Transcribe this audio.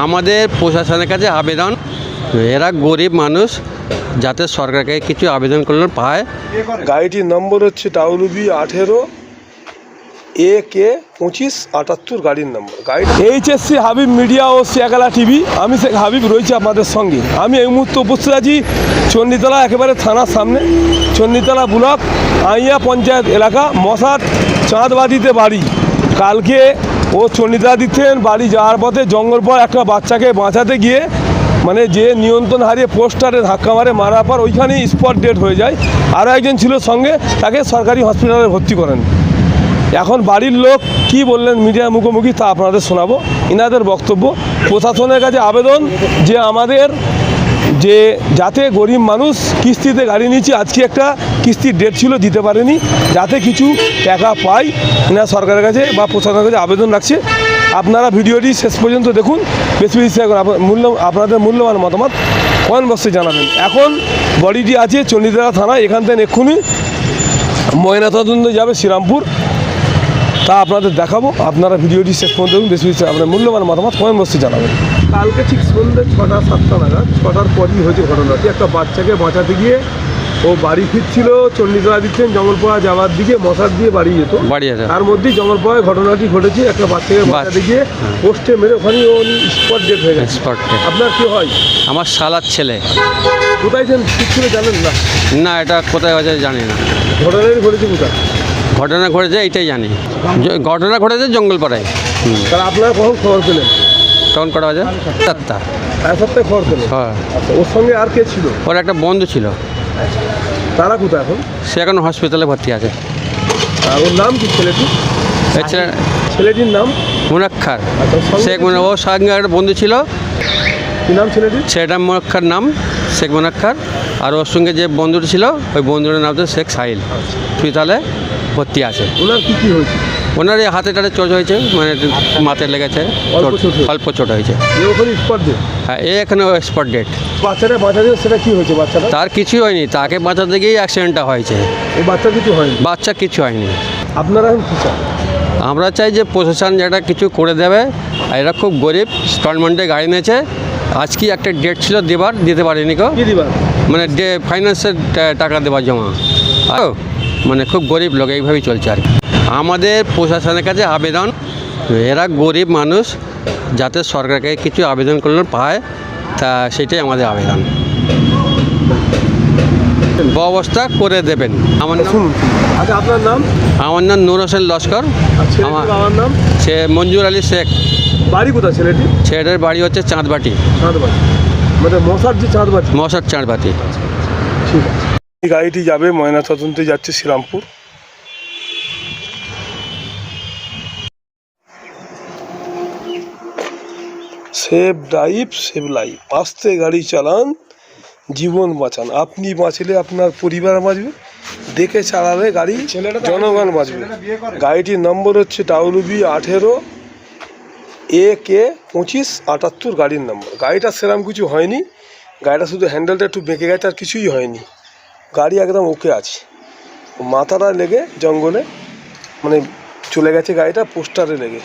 আমাদের প্রশাসনের কাছে আবেদন। এরা গরিব মানুষ, যাতে সরকারকে কিছু আবেদন করলে পায়। গাড়িটির নম্বর হচ্ছে ডাব্লিউবি আঠেরো এ কে পঁচিশ আটাত্তর গাড়ির নম্বর। গাড়ি এইচএসসি হাবিব মিডিয়া ও শিয়াকালা টিভি। আমি শেখ হাবিব রয়েছি আপনাদের সঙ্গে। আমি এই মুহূর্তে উপস্থিত আছি চণ্ডীতলা, একেবারে থানার সামনে। চণ্ডীতলা ব্লক, আইয়া পঞ্চায়েত এলাকা মশার চাঁদবাড়িতে বাড়ি। কালকে ও চণ্ডীতলা দিচ্ছেন বাড়ি যাওয়ার পথে জঙ্গল পর একটা বাচ্চাকে বাঁচাতে গিয়ে মানে যে নিয়ন্ত্রণ হারিয়ে পোস্টারে ধাক্কা মারে, মারার পর ওইখানেই স্পট ডেট হয়ে যায়। আরও একজন ছিল সঙ্গে, তাকে সরকারি হসপিটালে ভর্তি করেন। এখন বাড়ির লোক কি বললেন মিডিয়ার মুখোমুখি তা আপনাদের শোনাবো। ইনাদের বক্তব্য, প্রশাসনের কাছে আবেদন যে আমাদের যে যাতে গরিব মানুষ কিস্তিতে গাড়ি নিচ্ছি আজকে একটা কিস্তির ডেট ছিল, দিতে পারেনি। যাতে কিছু টাকা পায়, না সরকারের কাছে বা প্রশাসনের কাছে আবেদন রাখছে। আপনারা ভিডিওটি শেষ পর্যন্ত দেখুন। বেশি বেশি মূল্য আপনাদের মূল্যবান মতামত কমেন্ট বক্সে জানাবেন। এখন বডিটি আছে চণ্ডীতলা থানা এখান থেকে এক্ষুনি ময়নাতদন্ত যাবে শ্রীরামপুর। তা আপনাদের দেখাবো। আপনারা ভিডিওটি শেষ পর্যন্ত দেখুন। বেশি বেশি আপনার মূল্যবান মতামত কমেন্ট বক্সে জানাবেন। কালকে ঠিক সন্ধ্যে ছটা সাতটা নাগাদ ছটার পরই হয়েছে ঘটনাটি। একটা বাচ্চাকে বাঁচাতে গিয়ে ও বাড়ি ফিরছিল চণ্ডীতলা দিচ্ছেন জঙ্গলপাড়া যাওয়ার দিকে মশার দিয়ে বাড়ি যেত। তার মধ্যেই জঙ্গলপাড়ায় ঘটনাটি ঘটেছে। একটা বাচ্চাকে বাচ্চা। বাঁচাতে গিয়ে পোস্টে মেরে ওখানে ও স্পট ডেট হয়ে গেছে। আপনার কি হয়? আমার শালার ছেলে। কোথায় ছিল জানেন না? না এটা কোথায় হয়েছে জানি না। ঘটনাটি ঘটেছে কোথায়? ঘটনা ঘটেছে এইটাই জানি। ঘটনা ঘটেছে জঙ্গলপাড়ায়। তাহলে আপনারা কখন খবর পেলেন? তখন কটা বাজে? চারটা সপ্তাহে খবর পেলেন? হ্যাঁ। আচ্ছা ওর সঙ্গে আর কে ছিল? ওর একটা বন্ধু ছিল। তারা কোথায় এখন? সে এখন হসপিটালে ভর্তি আছে। আর ওর নাম কি ছেলেটি ছেলে ছেলেটির নাম? মুনাক্ষার। আচ্ছা, শেখ মুনা ওর সঙ্গে একটা বন্ধু ছিল। কি নাম ছেলেটির? সেটা মুনাক্ষার নাম শেখ মুনাক্ষার। আর ওর সঙ্গে যে বন্ধুটা ছিল ওই বন্ধুটার নাম হচ্ছে শেখ সাহিল। হসপিটালে ভর্তি আছে। ওনার কি কি হয়েছে? ওনার এই হাতে টাতে চোট হয়েছে মানে মাথায় লেগেছে অল্প চোট হয়েছে? এ হ্যাঁ এই এখানে স্পট ডেট বাচ্চাটা বাঁচাতে সেটা কি হয়েছে বাচ্চাটা? তার কিছুই হয়নি তাকে বাঁচাতে গিয়েই অ্যাক্সিডেন্টটা হয়েছে। বাচ্চা কিছু হয়নি? বাচ্চা কিছু হয়নি। আপনারা আমরা চাই যে প্রশাসন যেটা কিছু করে দেবে এরা খুব গরিব ইনস্টলমেন্টে গাড়ি নিয়েছে। আজকে একটা ডেট ছিল দেবার দিতে পারেনি কেউ? মানে ফাইন্যান্সের টাকা দেবার জমা মানে খুব গরিব লোক এইভাবেই চলছে আর কি। আমাদের প্রশাসনের কাছে আবেদন এরা গরিব মানুষ যাতে সরকারকে কিছু আবেদন করলে পায় তা সেটাই আমাদের আবেদন। ব্যবস্থা করে দেবেন। আমার নাম আচ্ছা আপনার নাম? আমার নাম নূর হোসেন লস্কর। আমার নাম? সে মঞ্জুর আলী শেখ। বাড়ি কোথায় ছেলেটি ছেলেটার বাড়ি হচ্ছে চাঁদবাটি। চাঁদবাটি। মানে মশার যে চাঁদবাড়ি মশার চাঁদবাটি। ঠিক আছে। এই গাড়িটি যাবে ময়নাতদন্তে যাচ্ছে Srirampur. Save drive save life. আস্তে গাড়ি চালান জীবন বাঁচান। আপনি বাঁচলে আপনার পরিবার বাঁচবে দেখে চালালে গাড়ি জনগণ বাঁচবে। গাড়িটির নম্বর হচ্ছে ডাব্লিউবি আঠেরো এ কে পঁচিশ আটাত্তর গাড়ির নম্বর। গাড়িটা সেরকম কিছু হয়নি। গাড়িটা শুধু হ্যান্ডেলটা একটু বেঁকে গেছে আর কিছুই হয়নি। গাড়ি একদম ওকে আছে। মাথাটা লেগে জঙ্গলে মানে চলে গেছে গাড়িটা পোস্টারে লেগে।